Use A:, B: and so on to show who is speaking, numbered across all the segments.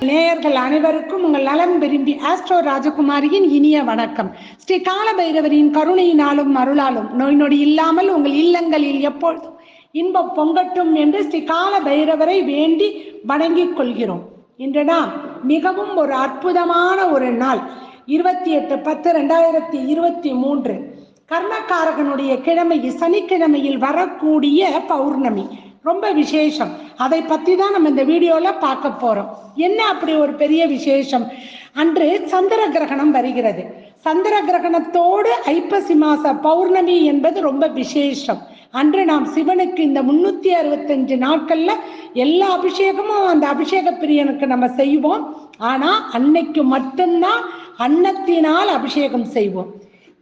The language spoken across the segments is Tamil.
A: நேயர்கள் அனைவருக்கும் உங்கள் நலம் விரும்பி ஆஸ்ட்ரோ ராஜகுமாரியின் இனிய வணக்கம். ஸ்ரீ கால பைரவரின் கருணையினாலும் அருளாலும் நோய் நொடி இல்லாமல் உங்கள் இல்லங்களில் எப்பொழுதும் இன்பம் பொங்கட்டும் என்று ஸ்ரீ கால பைரவரை வேண்டி வணங்கிக் கொள்கிறோம். இன்று நாம் மிகவும் ஒரு அற்புதமான ஒரு நாள். இருபத்தி எட்டு பத்து ரெண்டாயிரத்தி இருபத்தி மூன்று. கர்மக்காரகனுடைய கிழமை சனிக்கிழமையில் வரக்கூடிய பௌர்ணமி. ரொம்ப விசேஷம். அதை பத்தி தான் நம்ம இந்த வீடியோல பார்க்க போறோம். என்ன அப்படி ஒரு பெரிய விசேஷம்? அன்று சந்திர கிரகணம் வருகிறது. சந்திர கிரகணத்தோடு ஐப்பசி மாச பௌர்ணமி என்பது ரொம்ப விசேஷம். அன்று நாம் சிவனுக்கு இந்த முன்னூத்தி அறுபத்தஞ்சு நாட்கள்ல எல்லா அபிஷேகமும் அந்த அபிஷேக பிரியனுக்கு நம்ம செய்வோம். ஆனா அன்னைக்கு மட்டும்தான் அன்னத்தினால் அபிஷேகம் செய்வோம்.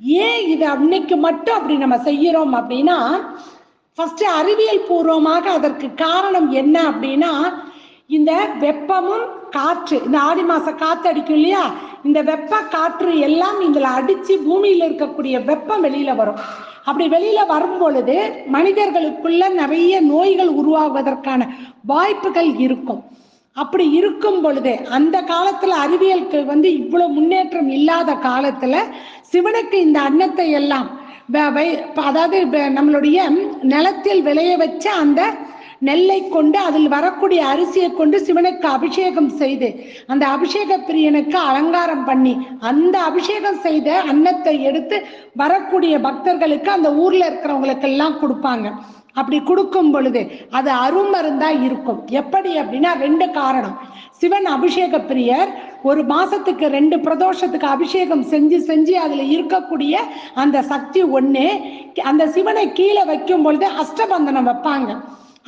A: ஏன் இது அன்னைக்கு மட்டும் அப்படி நம்ம செய்யறோம் அப்படின்னா ஃபர்ஸ்ட் அறிவியல் பூர்வமாக அதற்கு காரணம் என்ன அப்படின்னா இந்த வெப்பமும் காற்று இந்த ஆடி மாச காத்து அடிக்கும் இல்லையா? இந்த வெப்ப காற்று எல்லாம் இதுல அடிச்சு பூமியில இருக்கக்கூடிய வெப்பம் வெளியில வரும். அப்படி வெளியில வரும் பொழுது மனிதர்களுக்குள்ள நிறைய நோய்கள் உருவாகுவதற்கான வாய்ப்புகள் இருக்கும். அப்படி இருக்கும் பொழுதே அந்த காலத்துல அறிவியலுக்கு வந்து இவ்வளவு முன்னேற்றம் இல்லாத காலத்துல சிவனுக்கு இந்த அன்னத்தை எல்லாம் வ- வை- அதாவது நம்மளுடைய நிலத்தில் விளைய வச்ச அந்த நெல்லை கொண்டு அதில் வரக்கூடிய அரிசியை கொண்டு சிவனுக்கு அபிஷேகம் செய்து அந்த அபிஷேக பிரியனுக்கு அலங்காரம் பண்ணி அந்த அபிஷேகம் செய்த அன்னத்தை எடுத்து வரக்கூடிய பக்தர்களுக்கு அந்த ஊர்ல இருக்கிறவங்களுக்கு எல்லாம் கொடுப்பாங்க. அப்படி கொடுக்கும் பொழுது அது அருமருந்தா இருக்கும். எப்படி அப்படின்னா ரெண்டு காரணம். சிவன் அபிஷேக பிரியர் ஒரு மாசத்துக்கு ரெண்டு பிரதோஷத்துக்கு அபிஷேகம் செஞ்சு செஞ்சு அதுல இருக்கக்கூடிய அந்த சக்தி ஒண்ணு அந்த சிவனை கீழே வைக்கும் பொழுது அஷ்டபந்தனம் வைப்பாங்க.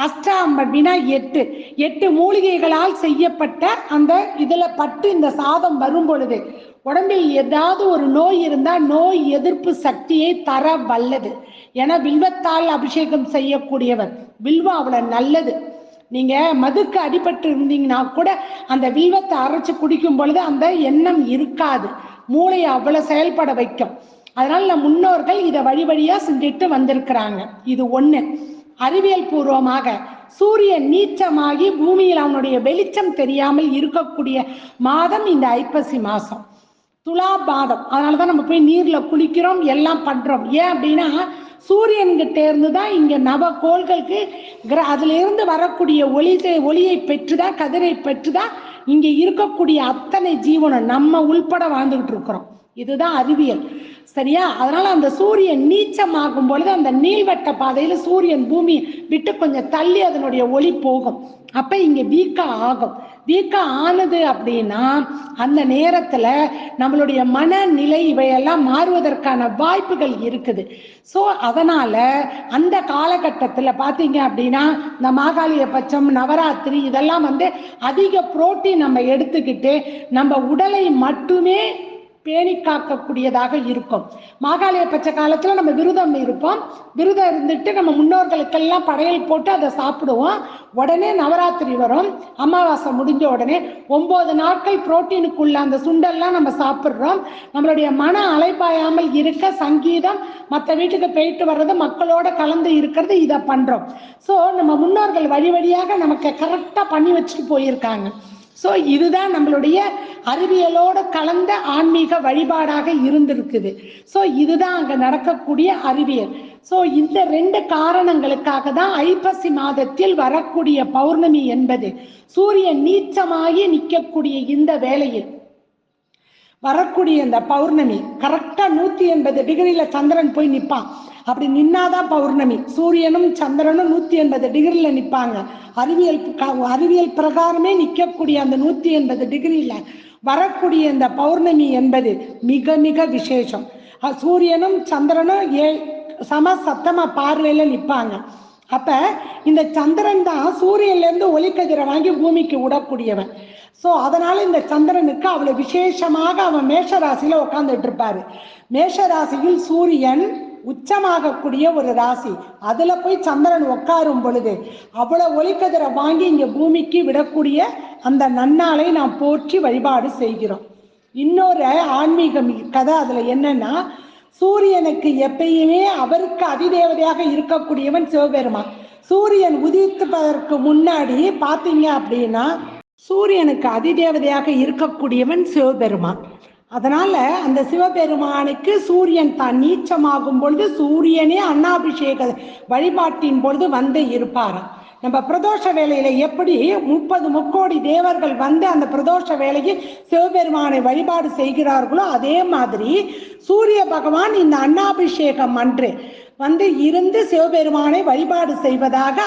A: அஷ்டாம் அப்படின்னா எட்டு. எட்டு மூலிகைகளால் செய்யப்பட்ட அந்த இதுல பட்டு இந்த சாதம் வரும் பொழுது உடம்பில் ஏதாவது ஒரு நோய் இருந்தா நோய் எதிர்ப்பு சக்தியை தர வல்லது. ஏன்னா வில்வத்தால் அபிஷேகம் செய்யக்கூடியவர். வில்வம் அவ்வளவு நல்லது. நீங்க மதுக்கு அடிபட்டு இருந்தீங்கன்னா கூட அந்த வில்வத்தை அரைச்சு குடிக்கும் பொழுது அந்த எண்ணம் இருக்காது. மூளையை அவ்வளவு செயல்பட வைக்கும். அதனால முன்னோர்கள் இதை வழி வழியா செஞ்சுட்டு வந்திருக்கிறாங்க. இது ஒண்ணு. அறிவியல் பூர்வமாக சூரியன் நீச்சமாகி பூமியில் அவனுடைய வெளிச்சம் தெரியாமல் இருக்கக்கூடிய மாதம் இந்த ஐப்பசி மாசம் துலா பாதம். அதனாலதான் நம்ம போய் நீர்ல குளிக்கிறோம் எல்லாம் பண்றோம். ஏன் அப்படின்னா சூரியன்கிட்ட இருந்து தான் இங்க நவ கோள்களுக்கு கிர- அதுல இருந்து வரக்கூடிய ஒளி ஒளியை பெற்றுதான் கதிரை பெற்றுதான் இங்க இருக்கக்கூடிய அத்தனை ஜீவனம் நம்ம உள்பட வாழ்ந்துகிட்டு இருக்கிறோம். இதுதான் அறிவியல். சரியா? அதனால அந்த சூரியன் நீச்சமாகும் பொழுது அந்த நீள்வட்ட பாதையில சூரியன் பூமி விட்டு கொஞ்சம் தள்ளி அதனுடைய ஒளி போகும். அப்ப இங்க வீக்கா ஆகும். வீக்கா ஆனது அப்படின்னா அந்த நேரத்துல நம்மளுடைய மனநிலை இவையெல்லாம் மாறுவதற்கான வாய்ப்புகள் இருக்குது. ஸோ அதனால அந்த காலகட்டத்துல பாத்தீங்க அப்படின்னா இந்த மாகாளிய பட்சம் நவராத்திரி இதெல்லாம் வந்து அதிக புரோட்டீன் நம்ம எடுத்துக்கிட்டு நம்ம உடலை மட்டுமே பேணி காக்கக்கூடியதாக இருக்கும். மாகாளிய பச்சை காலத்துல நம்ம விரதம் இருப்போம். விரதம் இருந்துட்டு நம்ம முன்னோர்களுக்கெல்லாம் படையல் போட்டு அதை சாப்பிடுவோம். உடனே நவராத்திரி வரும். அமாவாசை முடிஞ்ச உடனே ஒன்பது நாட்கள் புரோட்டீனுக்குள்ள அந்த சுண்டெல்லாம் நம்ம சாப்பிட்றோம். நம்மளுடைய மன அலைப்பாயாமல் இருக்க சங்கீதம் மற்ற வீட்டுக்கு போயிட்டு வர்றது மக்களோட கலந்து இருக்கிறது இதை பண்றோம். ஸோ நம்ம முன்னோர்கள் வழி வழியாக நமக்கு கரெக்டா பண்ணி வச்சுட்டு போயிருக்காங்க. ஸோ இதுதான் நம்மளுடைய அறிவியலோட கலந்த ஆன்மீக வழிபாடாக இருந்திருக்குது. ஸோ இதுதான் அங்கே நடக்கக்கூடிய அறிவியல். ஸோ இந்த ரெண்டு காரணங்களுக்காக தான் ஐப்பசி மாதத்தில் வரக்கூடிய பௌர்ணமி என்பது. சூரியன் நீச்சமாகி நிற்கக்கூடிய இந்த வேளையில். வரக்கூடிய இந்த பௌர்ணமி கரெக்டா நூத்தி எண்பது டிகிரியில சந்திரன் போய் நிப்பான். அப்படி நின்னாதான் பௌர்ணமி. சூரியனும் சந்திரனும் நூத்தி எண்பது டிகிரியில நிப்பாங்க. அறிவியல் அறிவியல் பிரகாரமே நிக்கக்கூடிய அந்த நூத்தி எண்பது டிகிரியில வரக்கூடிய இந்த பௌர்ணமி என்பது மிக மிக விசேஷம். சூரியனும் சந்திரனும் ஏ சம சத்தமா பார்வையில நிப்பாங்க. அப்ப இந்த சந்திரன் தான் சூரியன்ல இருந்து ஒளிக்கதிரை வாங்கி பூமிக்கு விடக்கூடியவன். ஸோ அதனால இந்த சந்திரனுக்கு அவ்வளவு விசேஷமாக அவன் மேஷ ராசியில உட்கார்ந்துட்டு இருப்பாரு. மேஷ ராசியில் சூரியன் உச்சமாகக்கூடிய ஒரு ராசி. அதுல போய் சந்திரன் உட்காரும் பொழுது அவ்வளவு ஒளிக்கதிரை வாங்கி இங்க பூமிக்கு விடக்கூடிய அந்த நன்னாளை நாம் போற்றி வழிபாடு செய்கிறோம். இன்னொரு ஆன்மீகம் கதை அதுல என்னன்னா சூரியனுக்கு எப்பயுமே அவருக்கு அதிதேவதையாக இருக்கக்கூடியவன் சிவபெருமான். சூரியன் உதித்துப்பதற்கு முன்னாடி பார்த்தீங்க அப்படின்னா சூரியனுக்கு அதிதேவதையாக இருக்கக்கூடியவன் சிவபெருமான். அதனால அந்த சிவபெருமானுக்கு சூரியன் தான் நீச்சமாகும் பொழுது சூரியனே அன்னாபிஷேக வழிபாட்டின் பொழுது வந்து இருப்பாராம். நம்ம பிரதோஷ வேலையில எப்படி முப்பது முக்கோடி தேவர்கள் வந்து அந்த பிரதோஷ வேலையில் சிவபெருமானை வழிபாடு செய்கிறார்களோ அதே மாதிரி சூரிய பகவான் இந்த அன்னாபிஷேகம் அன்று வந்து இருந்து சிவபெருமானை வழிபாடு செய்வதாக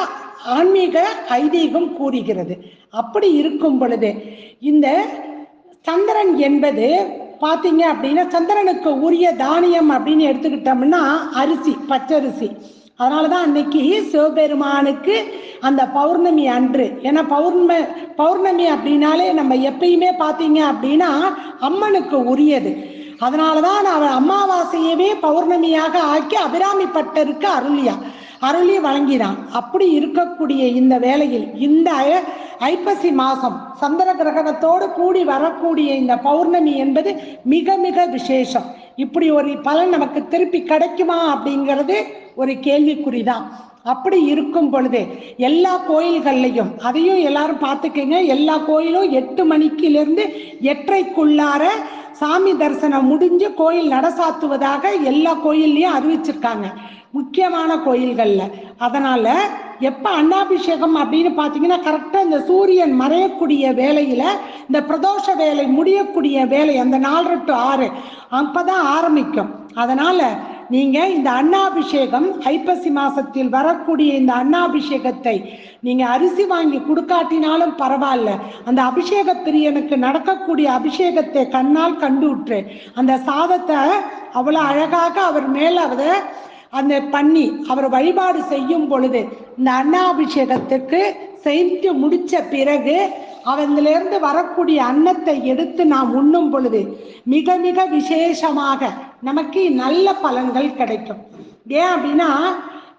A: ஆன்மீக ஐதீகம் கூறுகிறது. அப்படி இருக்கும் பொழுது இந்த சந்திரன் என்பது பார்த்தீங்க அப்படின்னா சந்திரனுக்கு உரிய தானியம் அப்படின்னு எடுத்துக்கிட்டோம்னா அரிசி பச்சரிசி. அதனாலதான் அன்னைக்கு சிவபெருமானுக்கு அந்த பௌர்ணமி அன்று ஏன்னா பௌர்ணமி பௌர்ணமி அப்படின்னாலே நம்ம எப்பயுமே பார்த்தீங்க அப்படின்னா அம்மனுக்கு உரியது. அதனால தான் அவன் அமாவாசையவே பௌர்ணமியாக ஆக்கி அபிராமி பட்டருக்கு அருளியா அருளி வழங்கினான் அப்படி இருக்கக்கூடிய இந்த வேளையில் இந்த ஐ- ஐப்பசி மாசம் சந்திர கிரகணத்தோடு கூடி வரக்கூடிய இந்த பௌர்ணமி என்பது மிக மிக விசேஷம். இப்படி ஒரு பலன் நமக்கு திருப்பி கிடைக்குமா அப்படிங்கிறது ஒரு கேள்விக்குறிதான். அப்படி இருக்கும் பொழுது எல்லா கோயில்கள்லையும் அதையும் எல்லாரும் பார்த்துக்கங்க எல்லா கோயிலும் எட்டு மணிக்கிலிருந்து எட்டரைக்குள்ளார சாமி தரிசனம் முடிஞ்சு கோயில் நட சாத்துவதாக எல்லா கோயில்லையும் அறிவிச்சிருக்காங்க முக்கியமான கோயில்கள்ல. அதனால எப்ப அன்னாபிஷேகம் அப்படின்னு பாத்தீங்கன்னா கரெக்டா இந்த சூரியன் மறையக்கூடிய வேலையில இந்த பிரதோஷ வேலை முடியக்கூடிய வேலை அந்த நாலு டு ஆறு அப்பதான் ஆரம்பிக்கும். அதனால நீங்க இந்த அன்னாபிஷேகம் ஐப்பசி மாசத்தில் வரக்கூடிய இந்த அன்னாபிஷேகத்தை நீங்க அரிசி வாங்கி கொடுக்காட்டினாலும் பரவாயில்ல. அந்த அபிஷேக பிரியனுக்கு நடக்கக்கூடிய அபிஷேகத்தை கண்ணால் கண்டுற்று அந்த சாதத்தை அவ்வளவு அழகாக அவர் மேல அதை அந்த பண்ணி அவர் வழிபாடு செய்யும் பொழுது இந்த அன்னாபிஷேகத்துக்கு செய்து முடிச்ச பிறகு அவந்திலிருந்து வரக்கூடிய அன்னத்தை எடுத்து நாம் உண்ணும் பொழுது மிக மிக விசேஷமாக நமக்கு நல்ல பலன்கள் கிடைக்கும். ஏன் அப்படின்னா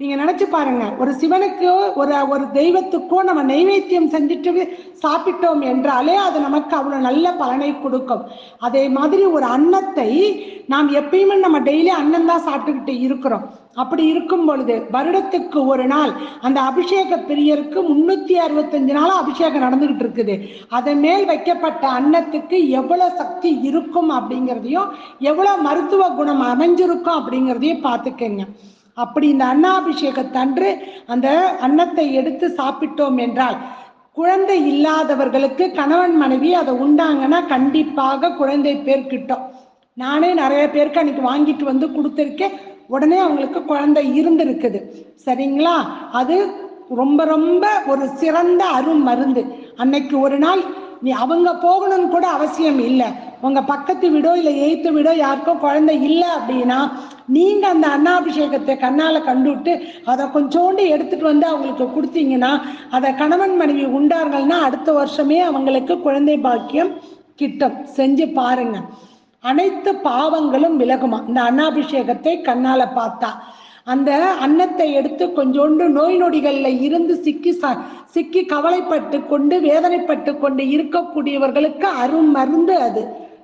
A: நீங்க நினைச்சு பாருங்க ஒரு சிவனுக்கு ஒரு ஒரு தெய்வத்துக்கோ நம்ம நைவேத்தியம் செஞ்சுட்டு சாப்பிட்டோம் என்றாலே அது நமக்கு அவ்வளவு நல்ல பலனை கொடுக்கும். அதே மாதிரி ஒரு அன்னத்தை நாம் எப்பயுமே நம்ம டெய்லி அன்னம் தான் சாப்பிட்டுக்கிட்டு இருக்கிறோம். அப்படி இருக்கும் பொழுது வருடத்துக்கு ஒரு நாள் அந்த அபிஷேக பிரியருக்கு முன்னூத்தி அறுபத்தஞ்சு நாள் அபிஷேகம் நடந்துகிட்டு இருக்குது. அதன் மேல் வைக்கப்பட்ட அன்னத்துக்கு எவ்வளவு சக்தி இருக்கும் அப்படிங்கிறதையும் எவ்வளவு மருத்துவ குணம் அமைஞ்சிருக்கும் அப்படிங்கிறதையும் பார்த்துக்கங்க. அப்படி இந்த அன்னாபிஷேகத்தன்று அந்த அன்னத்தை எடுத்து சாப்பிட்டோம் என்றால் குழந்தை இல்லாதவர்களுக்கு கணவன் மனைவி அதை உண்டாங்கன்னா கண்டிப்பாக குழந்தை பேர் கிட்டோம் நானே நிறைய பேருக்கு அன்னைக்கு வாங்கிட்டு வந்து கொடுத்துருக்கேன். உடனே அவங்களுக்கு குழந்தை இருந்திருக்குது. சரிங்களா? அது ரொம்ப ரொம்ப ஒரு சிறந்த அரும் மருந்து. அன்னைக்கு ஒரு நாள் நீ அவங்க போகணும்னு கூட அவசியம் இல்லை. உங்க பக்கத்து வீடோ இல்லை எய்த்து வீடோ யாருக்கோ குழந்தை இல்லை அப்படின்னா நீங்க அந்த அன்னாபிஷேகத்தை கண்ணால கண்டுவிட்டு அதை கொஞ்சோண்டு எடுத்துட்டு வந்து அவங்களுக்கு கொடுத்தீங்கன்னா அதை கணவன் மனைவி உண்டார்கள்னா அடுத்த வருஷமே அவங்களுக்கு குழந்தை பாக்கியம் கிட்டும். செஞ்சு பாருங்க. அனைத்து பாவங்களும் விலகுமா? இந்த அன்னாபிஷேகத்தை கண்ணால பார்த்தா. அந்த அன்னத்தை எடுத்து கொஞ்சோண்டு நோய் நொடிகளில் இருந்து சிக்கி ச- சிக்கி கவலைப்பட்டு கொண்டு வேதனைப்பட்டு கொண்டு இருக்கக்கூடியவர்களுக்கு அரும் மருந்து அது.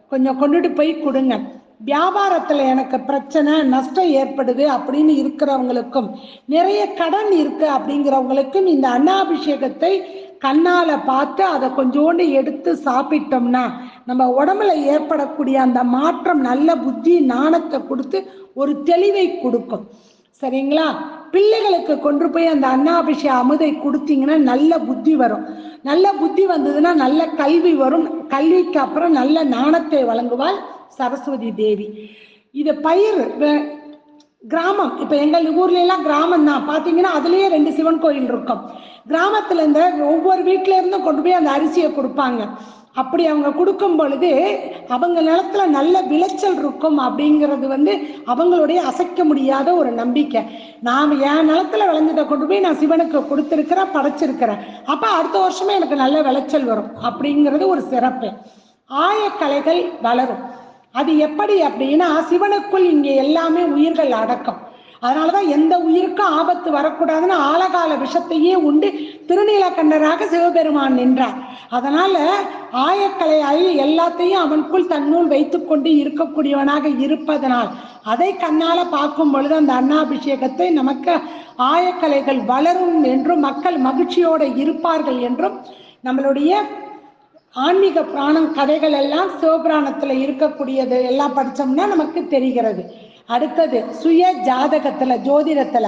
A: கொஞ்சம் கொண்டுட்டு போய் கொடுங்க. வியாபாரத்துல எனக்கு பிரச்சனை நஷ்டம் ஏற்படுது அப்படின்னு இருக்கிறவங்களுக்கும் நிறைய கடன் இருக்கு அப்படிங்கிறவங்களுக்கும் இந்த அன்னாபிஷேகத்தை கண்ணால பார்த்து அதை கொஞ்சோண்டு எடுத்து சாப்பிட்டோம்னா நம்ம உடம்புல ஏற்படக்கூடிய அந்த மாற்றம் நல்ல புத்தி நாணத்தை கொடுத்து ஒரு தெளிவை கொடுக்கும். சரிங்களா? பிள்ளைகளுக்கு கொண்டு போய் அந்த அன்னாபிஷ அமுதை கொடுத்தீங்கன்னா நல்ல புத்தி வரும். நல்ல புத்தி வந்ததுன்னா நல்ல கல்வி வரும். கல்விக்கு அப்புறம் நல்ல நாணத்தை வழங்குவாள் சரஸ்வதி தேவி. இது பயிர் கிராமம். இப்ப எங்கள் ஊர்ல எல்லாம் கிராமம் தான். பாத்தீங்கன்னா அதுலயே ரெண்டு சிவன் கோயில் இருக்கும். கிராமத்துல இருந்த ஒவ்வொரு வீட்ல இருந்தும் கொண்டு போய் அந்த அரிசியை கொடுப்பாங்க. அப்படி அவங்க கொடுக்கும் பொழுது அவங்க நிலத்துல நல்ல விளைச்சல் இருக்கும் அப்படிங்கிறது வந்து அவங்களுடைய அசைக்க முடியாத ஒரு நம்பிக்கை. நான் என் நிலத்துல விளைஞ்சதை கொண்டு போய் நான் சிவனுக்கு கொடுத்துருக்கிறேன் படைச்சிருக்கிறேன். அப்ப அடுத்த வருஷமே எனக்கு நல்ல விளைச்சல் வரும் அப்படிங்கிறது ஒரு சிறப்பு. ஆயக்கலைகள் வளரும். அது எப்படி அப்படின்னா சிவனுக்குள் இங்கே எல்லாமே உயிர்கள் அடக்கம். அதனாலதான் எந்த உயிருக்கும் ஆபத்து வரக்கூடாதுன்னு ஆழகால விஷத்தையே உண்டு திருநீலக்கண்டராக சிவபெருமான் நின்றார். அதனால ஆயக்கலை எல்லாத்தையும் அவனுக்குள் தன்னுள் வைத்துக்கொண்டு இருக்கக்கூடியவனாக இருப்பதனால் அதை கண்ணால பார்க்கும் பொழுது அந்த அண்ணாபிஷேகத்தை நமக்கு ஆயக்கலைகள் வளரும் என்றும் மக்கள் மகிழ்ச்சியோடு இருப்பார்கள் என்றும் நம்மளுடைய ஆன்மீக புராணம் கதைகள் எல்லாம் சிவபிராணத்துல இருக்கக்கூடியது எல்லாம் படிச்சோம்னா நமக்கு தெரிகிறது. அடுத்தது சுய ஜாதகத்துல ஜோதிடத்துல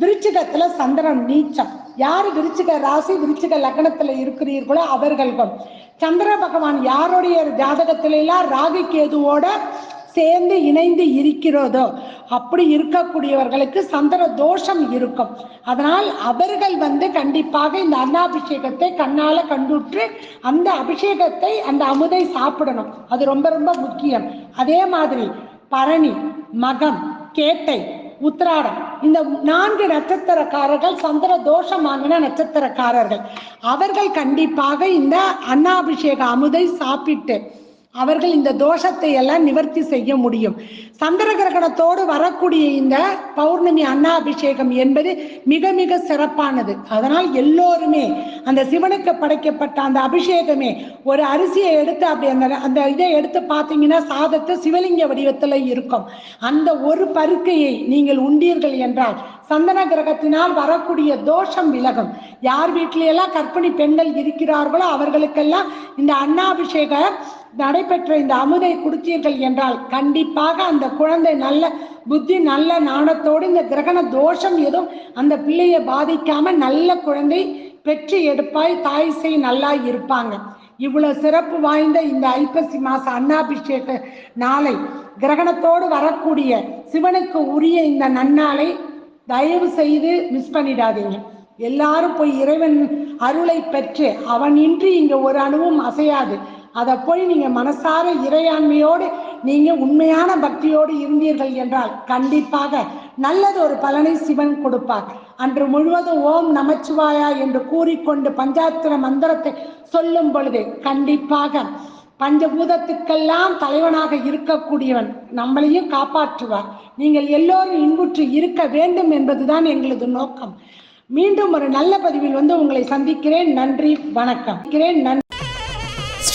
A: விருச்சிகத்துல சந்திரன் நீச்சம். யார் விருச்சிக ராசி விருச்சிக லக்னத்துல இருக்கிறீர்களோ அவர்களுக்கும் சந்திர பகவான் யாருடைய ஜாதகத்துல எல்லாம் ராகு கேதுவோட சேர்ந்து இணைந்து இருக்கிறதோ அப்படி இருக்கக்கூடியவர்களுக்கு சந்திர தோஷம் இருக்கும். அதனால் அவர்கள் வந்து கண்டிப்பாக இந்த அன்னாபிஷேகத்தை கண்ணால கண்டுற்று அந்த அபிஷேகத்தை அந்த அமுதை சாப்பிடணும். அது ரொம்ப ரொம்ப முக்கியம். அதே மாதிரி பரணி மகம் கேட்டை உத்திராடம். இந்த நான்கு நட்சத்திரக்காரர்கள் சந்திர தோஷமாகின நட்சத்திரக்காரர்கள். அவர்கள் கண்டிப்பாக இந்த அன்னாபிஷேக அமுதை சாப்பிட்டு அவர்கள் இந்த தோஷத்தை எல்லாம் நிவர்த்தி செய்ய முடியும். சந்திர கிரகணத்தோடு வரக்கூடிய இந்த பௌர்ணமி அன்னாபிஷேகம் என்பது மிக மிக சிறப்பானது. அதனால் எல்லோருமே அந்த சிவனுக்கு படைக்கப்பட்ட அந்த அபிஷேகமே ஒரு அரிசியை எடுத்து அப்படி அந்த அந்த இதை எடுத்து பார்த்தீங்கன்னா சாதத்தை சிவலிங்க வடிவத்தில் இருக்கும். அந்த ஒரு பருக்கையை நீங்கள் உண்டீர்கள் என்றால் சந்தன கிரகத்தினால் வரக்கூடிய தோஷம் விலகும். யார் வீட்டிலையெல்லாம் கற்பிணி பெண்கள் இருக்கிறார்களோ அவர்களுக்கெல்லாம் இந்த அன்னாபிஷேக நடைபெற்ற இந்த அமுதை குடித்தீர்கள் என்றால் கண்டிப்பாக அந்த குழந்தை நல்ல புத்தி நல்ல நாணத்தோடு இந்த கிரகண தோஷம் எதுவும் அந்த பிள்ளையை பாதிக்காம நல்ல குழந்தை பெற்று எடுப்பாய் தாய் செய் நல்லா இருப்பாங்க. இவ்வளவு சிறப்பு வாய்ந்த இந்த ஐப்பசி மாச அன்னாபிஷேக நாளை கிரகணத்தோடு வரக்கூடிய சிவனுக்கு உரிய இந்த நன்னாளை தயவு செய்து மிஸ் பண்ணிடாதீங்க. எல்லாரும் போய் இறைவன் அருளை பெற்று அவன் இன்றி இங்க ஒரு அணுவும் அசையாது. அதை போய் நீங்க மனசார இறையாண்மையோடு நீங்க உண்மையான பக்தியோடு இருந்தீர்கள் என்றால் கண்டிப்பாக நல்லது ஒரு பலனை சிவன் கொடுப்பார். அன்று முழுவதும் ஓம் நமச்சிவாயா என்று கூறிக்கொண்டு பஞ்சாத்திர மந்திரத்தை சொல்லும் பொழுது கண்டிப்பாக பஞ்சபூதத்துக்கெல்லாம் தலைவனாக இருக்கக்கூடியவன் நம்மளையும் காப்பாற்றுவார். நீங்கள் எல்லோரும் இன்புற்று இருக்க வேண்டும் என்பதுதான் எங்களது நோக்கம். மீண்டும் ஒரு நல்ல பதிவில் வந்து உங்களை சந்திக்கிறேன். நன்றி வணக்கம். நன்றி